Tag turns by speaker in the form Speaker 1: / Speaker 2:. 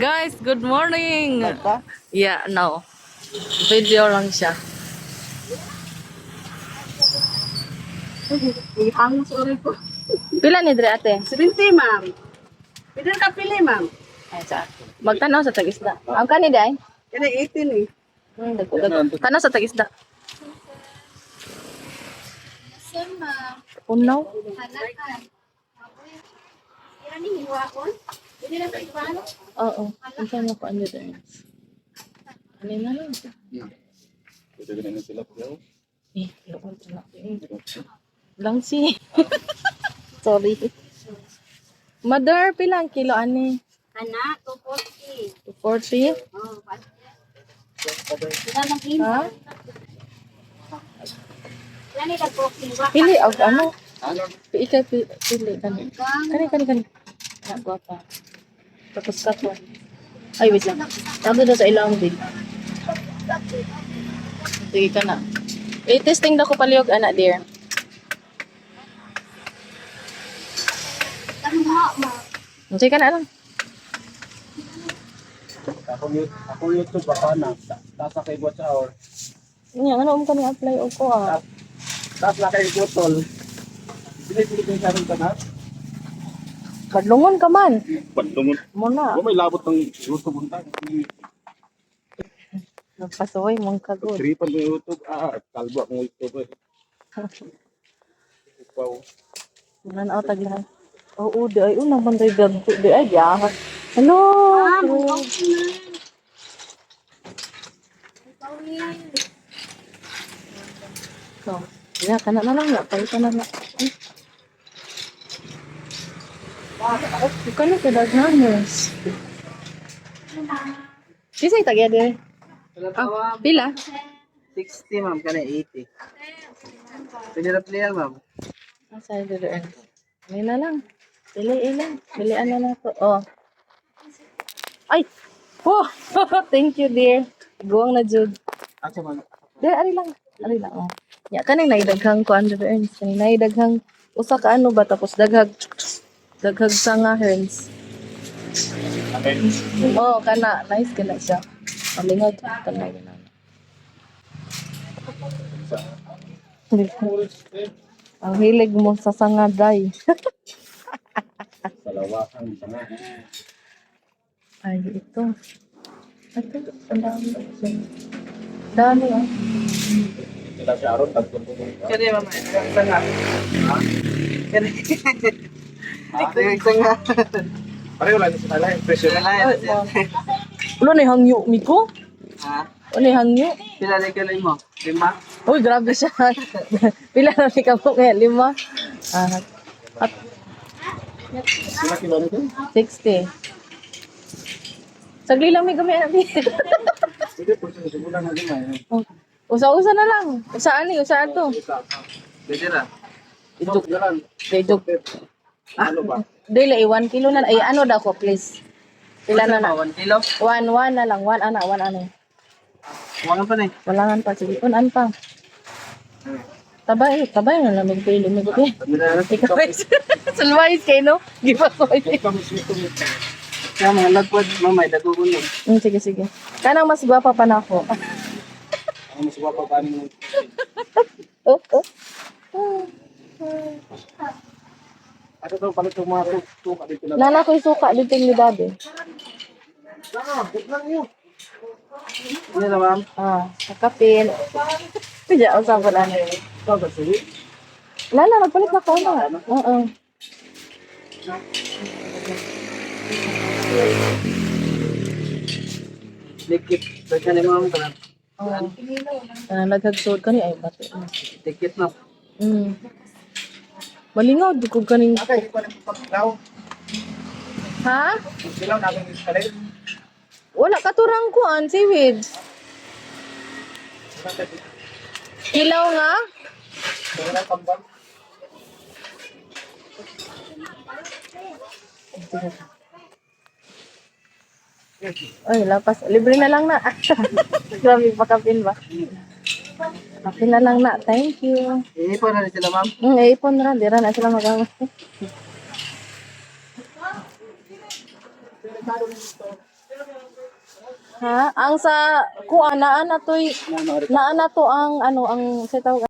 Speaker 1: guys, good morning.
Speaker 2: Basta?
Speaker 1: Yeah, no. Video lang siya.
Speaker 2: Ihang sorry ko.
Speaker 1: Pila ni Dre ate?
Speaker 2: 70, ma'am. Pwede ka pili, ma'am.
Speaker 1: Ay, sa. Magtanaw sa tagisda. Ang kani day?
Speaker 2: Ay 18 eh.
Speaker 1: Hmm. Tanaw sa tagisda. Unaw? Oo. Ang saan mo pa ano din? Ano na lang? Eh, yun na. Lang si. Sorry. Mother, pila ang kilo ani?
Speaker 2: Anak, 240.
Speaker 1: 240?
Speaker 2: Oh,
Speaker 1: Ha?
Speaker 2: Yan ay nag-booking. Waka.
Speaker 1: Pili og ano? Pili ka pili, pili kani. Kani kani. Na guwapa. Tapos ka ko. Ay wait lang. Tado na sa ilang din. Sige ka na. Eh, testing na ko paliog anak dear. Sige ka na lang.
Speaker 3: Ako, yu- ako YouTube baka na. Ta- Taas na kay watch hour.
Speaker 1: Nga, ano mo kami apply o ko ah.
Speaker 3: Taas na kay botol. Binibili ko sa rin ka na.
Speaker 1: Kadlungon ka man.
Speaker 3: Pagtungon.
Speaker 1: Mo na.
Speaker 3: Ako may labot ng YouTube unta.
Speaker 1: Nagpasuway mong kagod.
Speaker 3: Tripan yung YouTube. Ah, kalbo akong YouTube eh. Upaw.
Speaker 1: Nan tag lahat. Oo, di ay unang banday ganto. Di ay yahat. Hello. So, ya kana na lang ya, palitan na lang. Ikaw na ka daghanos. Kisay tagya dire? Ah, pila?
Speaker 2: 60, ma'am. Kana 80. Pwede na player, ma'am.
Speaker 1: Asa dire dire? May na lang. Piliin lang. Pilian na lang to. Oh. Ay! Oh! Thank you, dear. Guwang na, Jude.
Speaker 3: Asa man.
Speaker 1: There, ari lang. Ari lang, oh. Ya, kanay naidaghang ko the ends. Kanay naidaghang usa ka ano ba tapos daghag daghag sanga herns. Oh, kana nice kana siya. Palingag kana yun. Ang hilig mo sa sanga day.
Speaker 3: Sa lawakan. Sa nga.
Speaker 1: Ay, ito. Ito, ang dami. Dami, oh.
Speaker 3: Sila si Aaron. Tagpon ko.
Speaker 2: Kana, ma'am. Isa nga. Kana. Ito yung isa nga.
Speaker 3: Pareho lang sa nila. Impression na.
Speaker 1: Ulo na hangyo, Miko?
Speaker 2: Ha?
Speaker 1: Ulo na hangyo?
Speaker 2: Pila na kalay mo? Lima?
Speaker 1: Uy, grabe siya. Pila na ni kamo kaya? Lima? Ah, at
Speaker 3: Sila kilo nito.
Speaker 1: 60. Sagli lang may kami natin.
Speaker 3: Sige, po sa simulan na din.
Speaker 1: Oh, Usa-usa na lang. Usaan ni, usaan to.
Speaker 2: Pwede na.
Speaker 1: Iduk,
Speaker 3: Jalan.
Speaker 1: Iduk.
Speaker 3: Ano ba?
Speaker 1: Dili, 1 kilo na. Ay, ano daw ko, please. Pila na na.
Speaker 2: 1 kilo?
Speaker 1: 1, 1 na lang. 1, ana, 1, ano.
Speaker 2: Huwag pa na eh.
Speaker 1: Walangan pa. Sige, punan pa. Tabay, tabay na lamig kayo. Lumig ko. Ikaw ay sulwais kayo, no? Give us away.
Speaker 2: Kaya mga lagpad, mamay, dagugulo.
Speaker 1: Mm, sige, sige. Kanang mas gwapa pa na ako.
Speaker 3: Mas wapa pa rin.
Speaker 1: Oh, oh.
Speaker 3: Daw palit yung mga tuka dito na.
Speaker 1: Nana ko suka dito ni daddy.
Speaker 2: Ano na, ma'am?
Speaker 1: Ah, nakapin. Kaya usapan ano.
Speaker 3: Ikaw ba sige?
Speaker 1: Lala, magpalit na ko na. Oo.
Speaker 2: Dikit. Basta ni ma'am, kana.
Speaker 1: Oh. Ah, naghagsod ka ni ay bati.
Speaker 2: Dikit na.
Speaker 1: Mm. Malingaw di ko kaning
Speaker 3: Okay, ikaw na pagkaw.
Speaker 1: Ha?
Speaker 3: Silaw na akong iskalit.
Speaker 1: Wala ka turang kuan seaweed. Ilaw nga?
Speaker 3: Wala pambang.
Speaker 1: Ay, lapas. Libre na lang na. Grabe pa kapin ba? Kapin na lang na. Thank you.
Speaker 2: Iipo na rin sila, ma'am.
Speaker 1: Hmm, ipon ra. Di ra na sila magawa. Ha? Ang sa kuan naa na to'y naa na to ang ano ang sa tawag